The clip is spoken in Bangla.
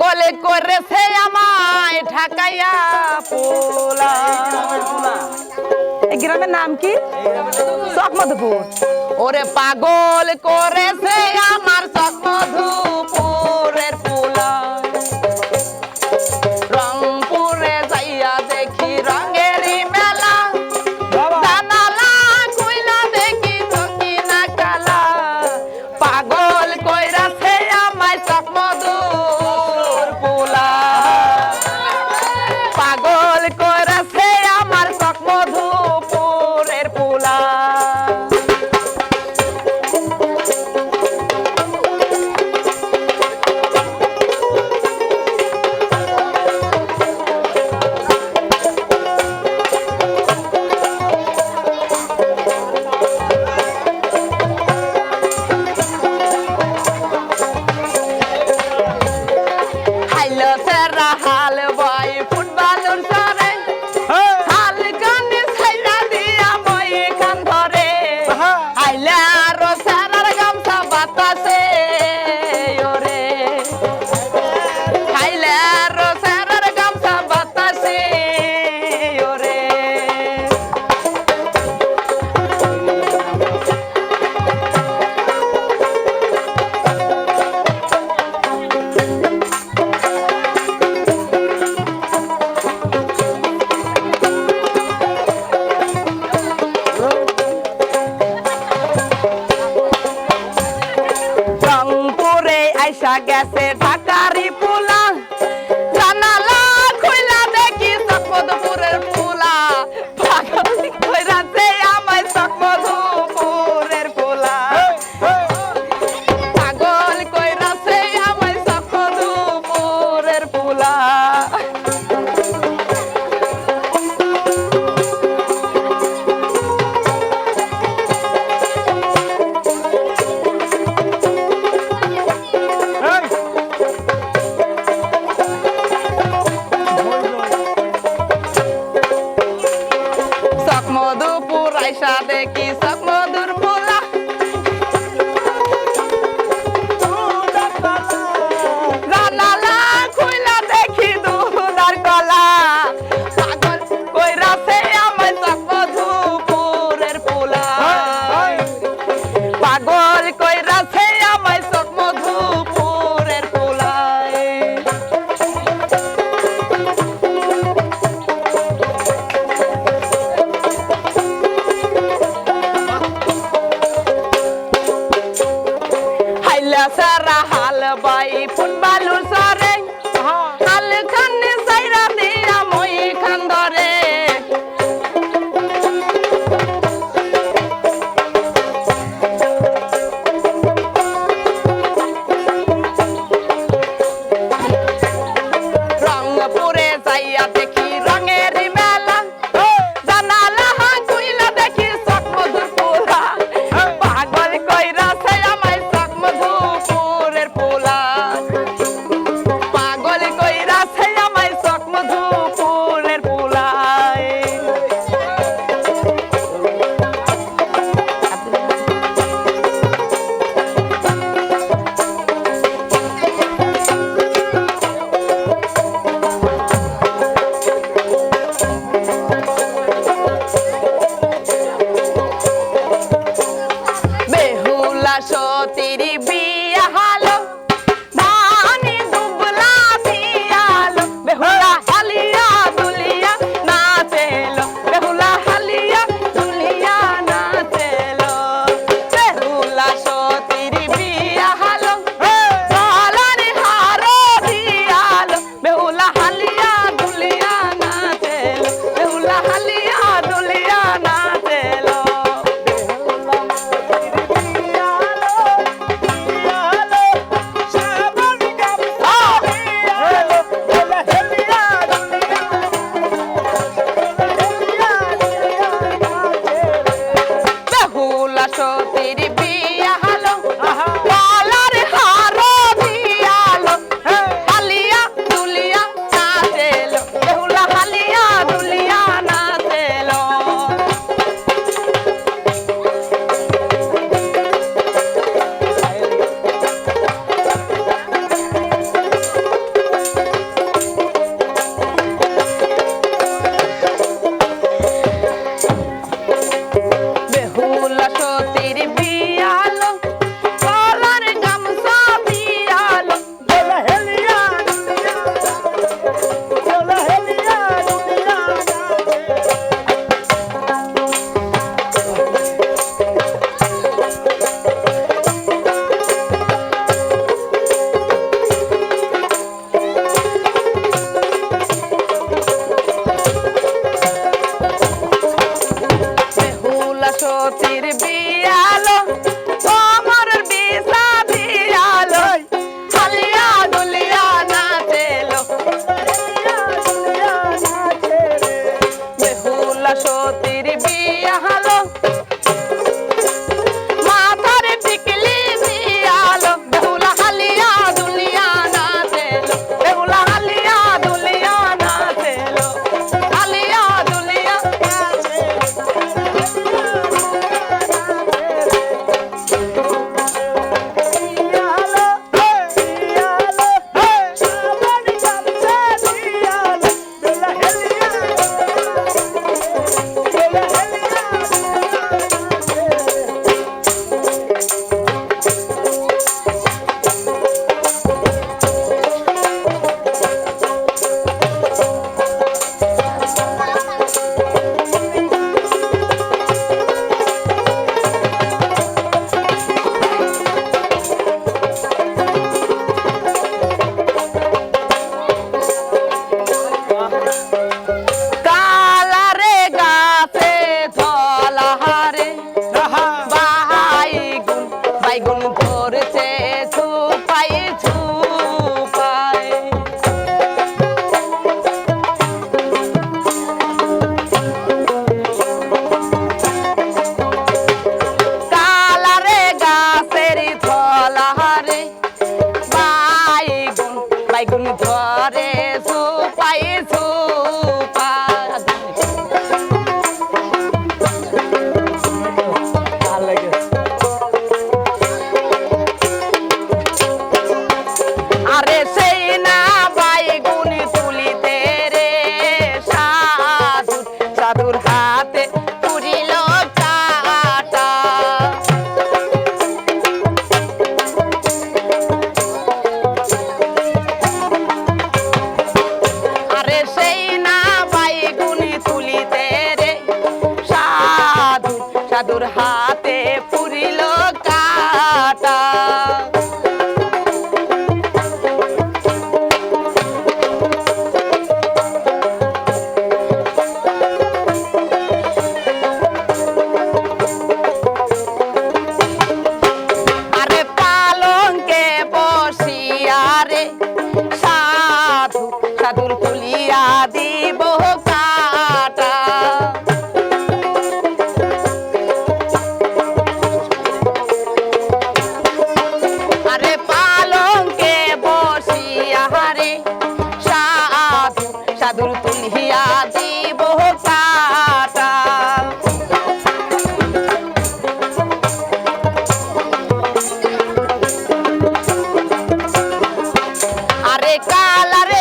গলে করেছে আমায় ঢাকাইয়া পোলা। এই গ্রামের নাম কি? চকমধুপুর ওরে পাগল করেছে আমার চকমধ সপের হাতে দিব কাটা আরে গাছের ধর